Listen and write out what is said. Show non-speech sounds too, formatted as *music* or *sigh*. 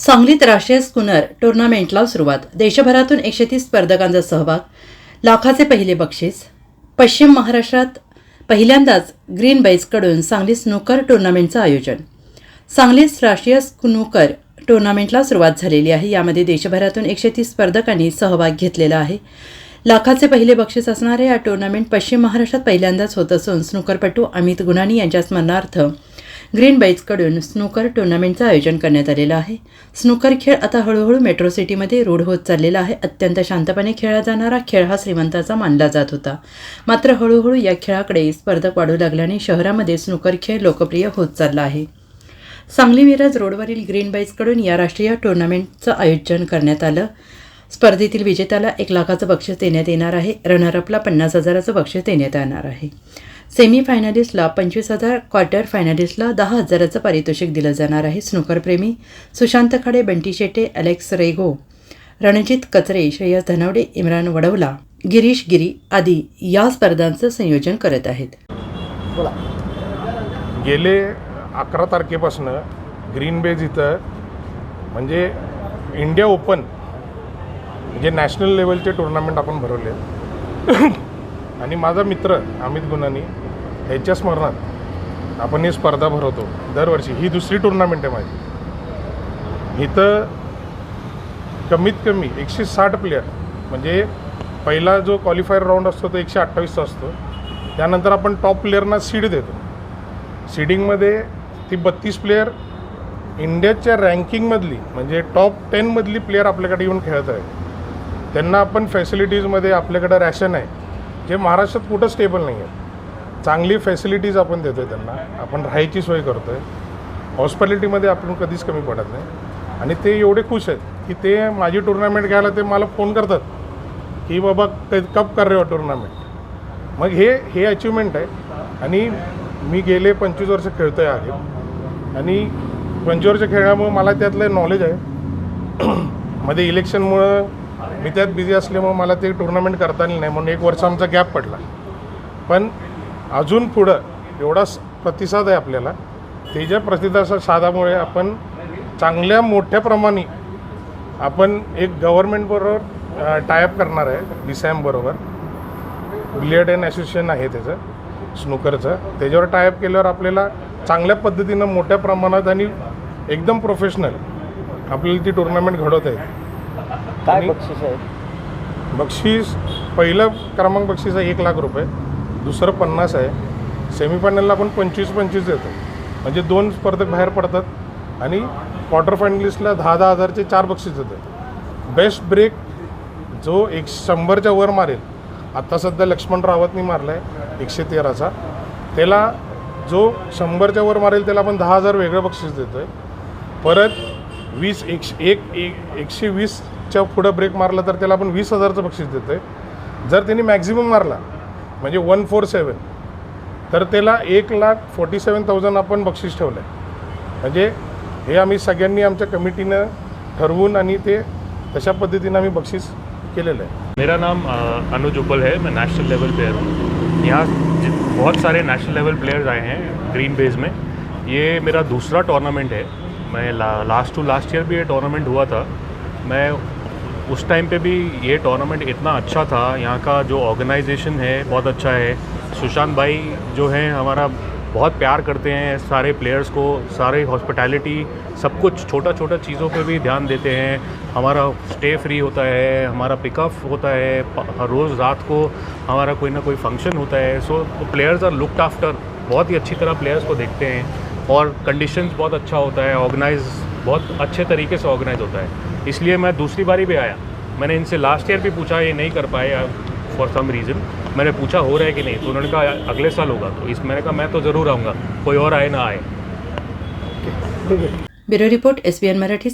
सांगलीत राष्ट्रीय स्कूनर टुर्नामेंटला सुरुवात. देशभरातून एकशे तीस स्पर्धकांचा सहभाग. लाखाचे पहिले बक्षीस. पश्चिम महाराष्ट्रात पहिल्यांदाच ग्रीन बाईजकडून सांगली स्नूकर टुर्नामेंटचं आयोजन. सांगलीत राष्ट्रीय स्नूकर टुर्नामेंटला सुरुवात झालेली आहे. यामध्ये देशभरातून एकशे तीस स्पर्धकांनी सहभाग घेतलेला आहे. लाखाचे पहिले बक्षीस असणारे या टुर्नामेंट पश्चिम महाराष्ट्रात पहिल्यांदाच होत असून स्नूकरपटू अमित गुणानी यांच्या स्मरणार्थ ग्रीन बाईजकडून स्नूकर टुर्नामेंटचं आयोजन करण्यात आलेलं आहे. स्नूकर खेळ आता हळूहळू मेट्रो सिटीमध्ये रूढ होत चाललेला आहे. अत्यंत शांतपणे खेळला जाणारा खेळ हा श्रीमंताचा मानला जात होता. मात्र हळूहळू या खेळाकडे स्पर्धक वाढू लागल्याने शहरामध्ये स्नूकर खेळ लोकप्रिय होत चालला आहे. सांगली मिराज रोडवरील ग्रीन बाईजकडून या राष्ट्रीय टुर्नामेंटचं आयोजन करण्यात आलं. स्पर्धेतील विजेत्याला एक लाखाचं बक्षीस देण्यात येणार आहे. रनरअपला पन्नास हजाराचं बक्षीस देण्यात येणार आहे. सेमी फायनलिस्टला पंचवीस हजार क्वार्टर फायनलिस्टला दहा हजाराचं पारितोषिक दिलं जाणार आहे स्नूकरप्रेमी सुशांत खाडे बंटी शेटे अलेक्स रेगो रणजित कचरे श्रेयस धनवडे इम्रान वडवला गिरीश गिरी आदी या स्पर्धांचं संयोजन करत आहेत. गेले अकरा तारखेपासून ग्रीन बेज इथं म्हणजे इंडिया ओपन म्हणजे नॅशनल लेवलचे टुर्नामेंट आपण भरवले आणि माझा मित्र अमित गुनानी ह्याच्या स्मरणात आपण ही स्पर्धा भरवतो दरवर्षी. ही दुसरी टुर्नामेंट आहे माझी. इथं कमीत कमी एकशे साठ प्लेयर म्हणजे पहिला जो क्वालिफायर राऊंड असतो तो एकशे अठ्ठावीसचा असतो. त्यानंतर आपण टॉप प्लेयरना सीड देतो. सीडिंगमध्ये ती बत्तीस प्लेयर इंडियाच्या रँकिंगमधली म्हणजे टॉप टेनमधली प्लेयर आपल्याकडे येऊन खेळत आहे त्यांना आपण फॅसिलिटीजमध्ये आपल्याकडं रॅशन आहे. जे महाराष्ट्रात कुठं स्टेबल नाही आहे चांगली फॅसिलिटीज आपण देतो आहे त्यांना. आपण राहायची सोय करतो आहे हॉस्पिटॅलिटीमध्ये आपण कधीच कमी पडत नाही. आणि ते एवढे खुश आहेत की ते माझी टुर्नामेंट घ्यायला ते मला फोन करतात की बाबा ते कप कर रे हो टुर्नामेंट मग हे हे अचिव्हमेंट आहे. आणि मी गेले पंचवीस वर्ष खेळतो आहे आगे आणि पंचवीस वर्ष खेळल्यामुळं मला त्यातलं नॉलेज आहे. *clears throat* मध्ये इलेक्शनमुळं मी त्यात बिझी असल्यामुळं मला ते टुर्नामेंट करता आली नाही म्हणून एक वर्ष आमचा गॅप पडला. पण अजून पुढं एवढा स- प्रतिसाद आहे आपल्याला त्याच्या प्रतिसादामुळे आपण चांगल्या मोठ्या प्रमाणे आपण एक गव्हर्मेंटबरोबर टायअप करणार आहे D C billiard and association आहे त्याचं स्नूकरचं त्याच्यावर टायअप केल्यावर आपल्याला चांगल्या पद्धतीनं मोठ्या प्रमाणात आणि एकदम प्रोफेशनल आपल्याला ती टुर्नामेंट घडवत आहे काय आणि- बक्षीस आहे? बक्षीस पहिलं क्रमांक बक्षीस आहे एक लाख रुपये दुसरं पन्नास आहे. सेमीफायनलला आपण पंचवीस पंचवीस देतो. म्हणजे दोन स्पर्धक बाहेर पडतात आणि क्वार्टर फायनलिस्टला दहा दहा हजारचे चार बक्षीस देतात. बेस्ट ब्रेक जो एक शंभरच्या वर मारेल आत्ता सध्या लक्ष्मण रावतनी मारला आहे एकशे तेराचा. त्याला जो शंभरच्या वर मारेल त्याला आपण दहा हजार वेगळं बक्षीस देतो आहे परत वीस एकशे एक एक एकशे वीसच्या पुढं ब्रेक मारला तर त्याला आपण वीस हजारचं बक्षीस देतो आहे जर त्यांनी मॅक्झिमम मारला म्हणजे वन फोर सेवन तर त्याला एक लाख फोर्टी सेवन थाउजंड आपण बक्षीस ठेवलं आहे म्हणजे हे आम्ही सगळ्यांनी आमच्या कमिटीनं ठरवून आणि ते तशा पद्धतीनं आम्ही बक्षीस केलेलं आहे. मेरा नाम अनुज उपल है. मैं नेशनल लेवल प्लेयर हूँ. यहाँ बहुत सारे नेशनल लेवल प्लेयर्स आए हैं ग्रीन बेज में. ये मेरा दूसरा टूर्नामेंट है. मैं ला, लास्ट टू लास्ट ईयर भी ये टूर्नामेंट हुआ था. मैं उस टाइम पे भी ये टूर्नामेंट इतना अच्छा था। यहाँ का जो ऑर्गेनाइजेशन है, बहुत अच्छा है। सुशांत भाई जो हैं, हमारा बहुत प्यार करते हैं। सारे प्लेयर्स को, सारे हॉस्पिटैलिटी सब कुछ छोटा छोटा चीज़ों पे भी ध्यान देते हैं। हमारा स्टे फ्री होता है, हमारा पिकअप होता है। हर रोज़ रात को हमारा कोई ना कोई फ़ंक्शन होता है। So players are looked after बहुत ही अच्छी तरह प्लेयर्स को देखते हैं। और कंडीशंस बहुत अच्छा होता है। ऑर्गेनाइज बहुत अच्छे तरीके से ऑर्गेनाइज होता है। इसलिए मैं दूसरी बारी भी आया। मैंने इनसे लास्ट ईयर भी पूछा, ये नहीं कर पाए फॉर सम रीज़न मैंने पूछा, हो रहा है कि नहीं? तो उन्होंने कहा, अगले साल होगा। तो इस, मैंने कहा, मैं तो ज़रूर आऊँगा। कोई और आए ना आए। Bureau report S B N Marathi